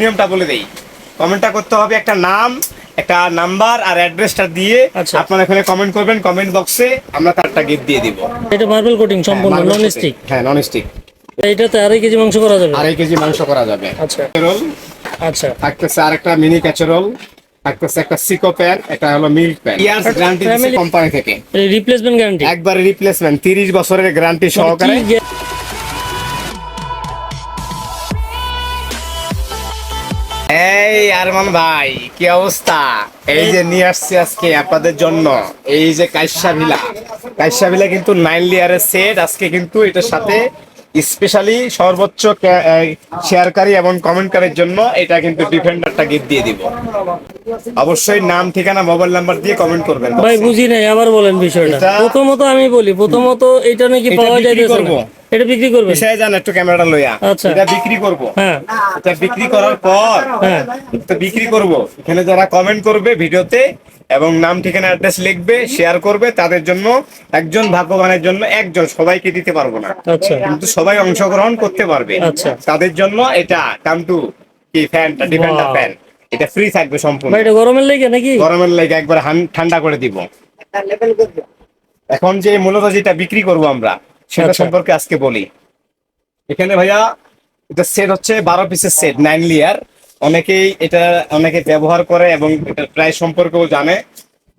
নিয়মটা বলে দেই। কমেন্টটা করতে হবে একটা নাম একটা নাম্বার আর অ্যাড্রেসটা দিয়ে আচ্ছা। আপনারা এখানে কমেন্ট করবেন কমেন্ট বক্সে আমরা তারটা গিফট দিয়ে দিব। এটা মার্বেল কোটিং সম্পূর্ণ নন স্টিক হ্যাঁ নন স্টিক এটাতে আড়াই কেজি মাংস করা যাবে? আড়াই কেজি মাংস করা যাবে। আচ্ছা। রোল আচ্ছা। থাকতেছে আরেকটা মিনি ক্যাচেরোল থাকতেছে একটা সিকো প্যান এটা হলো milk pan years guarantee company থেকে। রিপ্লেসমেন্ট গ্যারান্টি একবারে রিপ্লেসমেন্ট তিরিশ বছরের গ্যারান্টি সহকারে। আরমান ভাই কি অবস্থা? এই যে নিয়ে আসছি আজকে আপনাদের জন্য। এই যে কাইসা ভিলা। কাইসা ভিলা কিন্তু নাইন লেয়ারের সেট আজকে কিন্তু এটার সাথে স্পেশালি সর্বোচ্চ শেয়ারকারী এবং কমেন্টকারীর জন্য এটা কিন্তু ডিফেন্ডারটা গিফট দিয়ে দিব। অবশ্যই নাম ঠিকানা মোবাইল নাম্বার দিয়ে কমেন্ট করবেন। ভাই বুঝি নাই আবার বলেন বিষয়টা। প্রথমত আমি বলি প্রথমত এটা নাকি পাওয়া যাইতেছে। না। এটা বিক্রি করবে বিষয়ে যান একটু ক্যামেরাটা লইয়া। আচ্ছা। এটা বিক্রি করব। হ্যাঁ। এটা বিক্রি করার পর হ্যাঁ। তো বিক্রি করব। এখানে যারা কমেন্ট করবে ভিডিওতে এবং নাম ঠিকানা অ্যাড্রেস লিখবে শেয়ার করবে তাদের জন্য একজন ভাগ্যবানের জন্য একজন সবাইকে দিতে পারব না। আচ্ছা। কিন্তু সবাই অংশগ্রহণ করতে পারবে। আচ্ছা। তাদের জন্য এটা কাম টু কি ফ্যানটা ডিফেন্ডার ফ্যান এটা ফ্রি থাকবে সম্পূর্ণ। এটা গরমের লেগে নাকি? গরমের লেগে একবার ঠান্ডা করে দিব। এখন যে মূলত যেটা বিক্রি করব আমরা সেটা আচ্ছা। সম্পর্কে আজকে বলি। এখানে ভাইয়া এটা সেট হচ্ছে বারো পিসের সেট নাইন লিয়ার অনেকেই এটা অনেকে ব্যবহার করে এবং এটার প্রায় সম্পর্কেও জানে।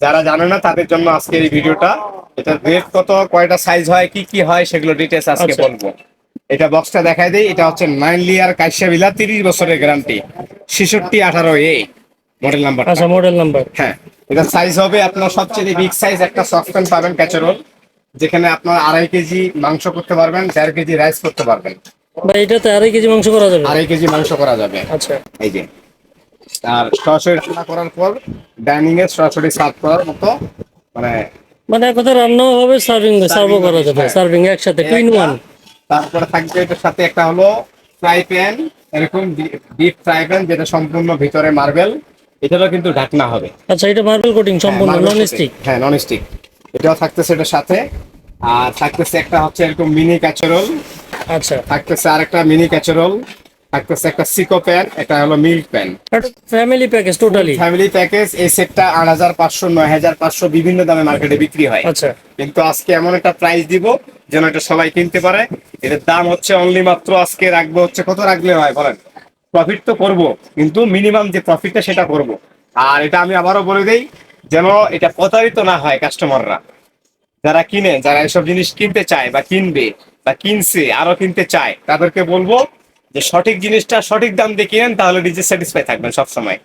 যারা জানে না তাদের জন্য আজকের এই ভিডিওটা। এটার রেট কত কয়টা সাইজ হয় কি কি হয় সেগুলো ডিটেলস আজকে আচ্ছা। বলব। এটা বক্সটা দেখাই দেই। এটা হচ্ছে নাইন লিয়ার কাইসা বিলা তিরিশ বছরের গ্যারান্টি ছেষট্টি আঠারো এ। মডেল নাম্বার আচ্ছা মডেল নাম্বার হ্যাঁ। এটা সাইজ হবে আপনার সবচেয়ে বিগ সাইজ একটা সফটপ্যান পাবেন ক্যাচারোল যেখানে আপনার আড়াই কেজি মাংস করতে পারবেন চার কেজি রাইস করতে পারবেন। ভাই এটাতে আড়াই কেজি মাংস করা যাবে? আড়াই কেজি মাংস করা যাবে। আচ্ছা। এই যে আর সরাসরি রান্না করার পর ডাইনিং এ সরাসরি সার্ভ করার মতো মানে মানে এক কথা রান্নাও হবে সার্ভিং করা যাবে। হ্যাঁ। সার্ভিং একসাথে টু ইন ওয়ান তারপরে থাকবে এটার সাথে একটা হলো ফ্রাই প্যান এরকম ডিপ ফ্রাই প্যান যেটা সম্পূর্ণ ভিতরে মার্বেল এটারও কিন্তু ঢাকনা হবে। আচ্ছা এটা মার্বেল কোটিং সম্পূর্ণ হ্যাঁ, নন স্টিক হ্যাঁ নন স্টিক এটাও থাকতেছে এটার সাথে। আর থাকতেছে একটা হচ্ছে এরকম মিনি ক্যাচারোল আচ্ছা। থাকতেছে আরেকটা মিনি ক্যাচারোল থাকতেছে একটা সিকো প্যান এটা হলো milk pan family package totally family package এই সেটটা আট হাজার পাঁচশো নয় হাজার পাঁচশো বিভিন্ন দামে মার্কেটে বিক্রি হয়। আচ্ছা। কিন্তু আজকে এমন একটা প্রাইস দিব যেন এটা সবাই কিনতে পারে। এটার দাম হচ্ছে অনলি মাত্র আজকে রাখব হচ্ছে কত রাখলে হয় বলেন? প্রফিট তো করব কিন্তু মিনিমাম যে প্রফিটটা সেটা করব। আর এটা আমি আবারও বলে দেই যেন এটা প্রতারিত না হয় কাস্টমাররা যারা কিনে যারা এসব জিনিস কিনতে চায় বা কিনবে বা কিনছে আরও কিনতে চায় তাদেরকে বলব যে সঠিক জিনিসটা সঠিক দাম দিয়ে কিনেন তাহলে নিজে স্যাটিসফাই থাকবেন সবসময়।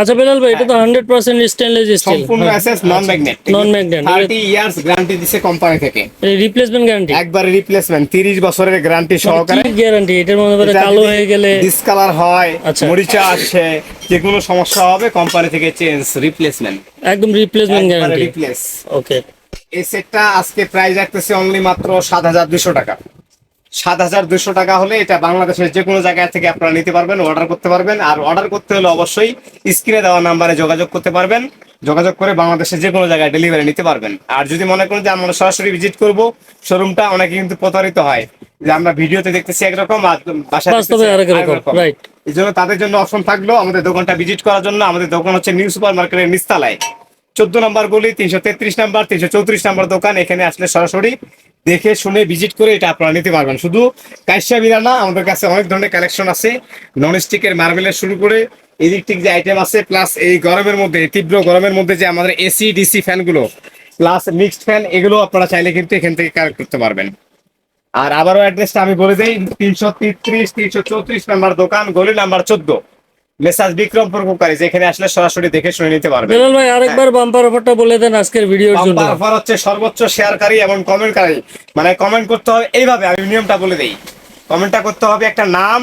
আচ্ছা বেলাল ভাই এটা তো হান্ড্রেড পার্সেন্ট স্টেনলেস স্টিল সম্পূর্ণ assess non magnet non magnet thirty years guarantee দিছে কোম্পানি থেকে। রিপ্লেসমেন্ট গ্যারান্টি একবারে রিপ্লেসমেন্ট তিরিশ বছরের গ্যারান্টি সহকারে কি গ্যারান্টি এটার মধ্যে করে কালো হয়ে গেলে ডিসকালার হয় আচ্ছা। মরিচা আসে যে কোনো সমস্যা হবে কোম্পানি থেকে চেঞ্জ রিপ্লেসমেন্ট একদম রিপ্লেসমেন্ট গ্যারান্টি রিপ্লেস ওকে এই সেটটা আজকে প্রাইস রাখতেছে অনলি মাত্র সাত হাজার দুশো টাকা। সাত হাজার দুশো টাকা হলে এটা বাংলাদেশের যে কোনো জায়গা থেকে আপনারা নিতে পারবেন অর্ডার করতে পারবেন। আর অর্ডার করতে হলে অবশ্যই স্ক্রিনে দেওয়া নাম্বারে যোগাযোগ করতে পারবেন। যোগাযোগ করে বাংলাদেশের যে কোনো জায়গায় ডেলিভারি নিতে পারবেন। আর যদি মনে করেন যে আমরা সরাসরি ভিজিট করব শোরুমটা অনেকে কিন্তু প্রতারিত হয়। যে আমরা ভিডিওতে দেখতেছি একরকম আর বাসায় এই জন্য তাদের জন্য অপশন থাকল আমাদের দোকানটা ভিজিট করার জন্য। আমাদের দোকান হচ্ছে নিউ সুপার মার্কেটের নিস্তালায় চোদ্দ নম্বর গলি, তিনশো তেত্রিশ নাম্বার, তিনশো চৌত্রিশ নাম্বার দোকান। এখানে আসলে সরাসরি দেখে শুনে ভিজিট করে এটা আপনারা নিতে পারবেন। শুধু কাইসা বিরা না, আমাদের কাছে অনেক ধরনের কালেকশন আছে। নন স্টিকের মার্বেলের শুরু করে ইলেকট্রিক যে আইটেম আছে প্লাস এই গরমের মধ্যে তীব্র গরমের মধ্যে যে আমাদের এসি ডিসি ফ্যানগুলো প্লাস মিক্সড ফ্যান এগুলো আপনারা চাইলে কিন্তু এখান থেকে কালেক্ট করতে পারবেন। আর আবারও অ্যাড্রেসটা আমি বলে দিই, তিনশো তেত্রিশ, তিনশো চৌত্রিশ নাম্বার দোকান, গলি নাম্বার চোদ্দ। মেসাজ বিক্রমপুর কুকারি যেখানে আসলে সরাসরি দেখে শুনে নিতে পারবেন। বেলাল ভাই আরেকবার বাম্পার অফারটা বলে দেন আজকের ভিডিওর জন্য। বাম্পার অফার হচ্ছে সর্বোচ্চ শেয়ারকারী এবং কমেন্টকারী মানে কমেন্ট করতে হবে এইভাবে আমি নিয়মটা বলে দেই। কমেন্টটা করতে হবে একটা নাম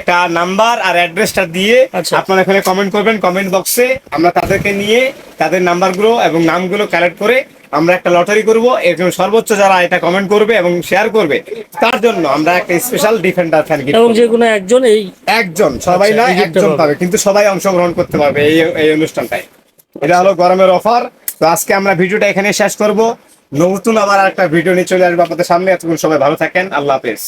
একটা নাম্বার আর অ্যাড্রেসটা দিয়ে আচ্ছা। আপনারা এখানে কমেন্ট করবেন কমেন্ট বক্সে আমরা তাদেরকে নিয়ে তাদের নাম্বারগুলো এবং নামগুলো কালেক্ট করে আমরা একটা লটারি করব। এরকম সর্বোচ্চ যারা এটা কমেন্ট করবে এবং শেয়ার করবে তার জন্য আমরা একটা স্পেশাল ডিফেন্ডার ফ্যান এবং যে কোনো একজন এই একজন সবাই আচ্ছা, না একজন পাবে। পাবে কিন্তু সবাই অংশগ্রহণ করতে পারবে এই এই অনুষ্ঠানটায়। এটা হলো গরমের অফার তো আজকে আমরা ভিডিওটা এখানে শেষ করব। নতুন আবার একটা ভিডিও নিয়ে চলে আসব আপনাদের সামনে। এতক্ষণ সবাই ভালো থাকেন। আল্লাহ হাফেজ।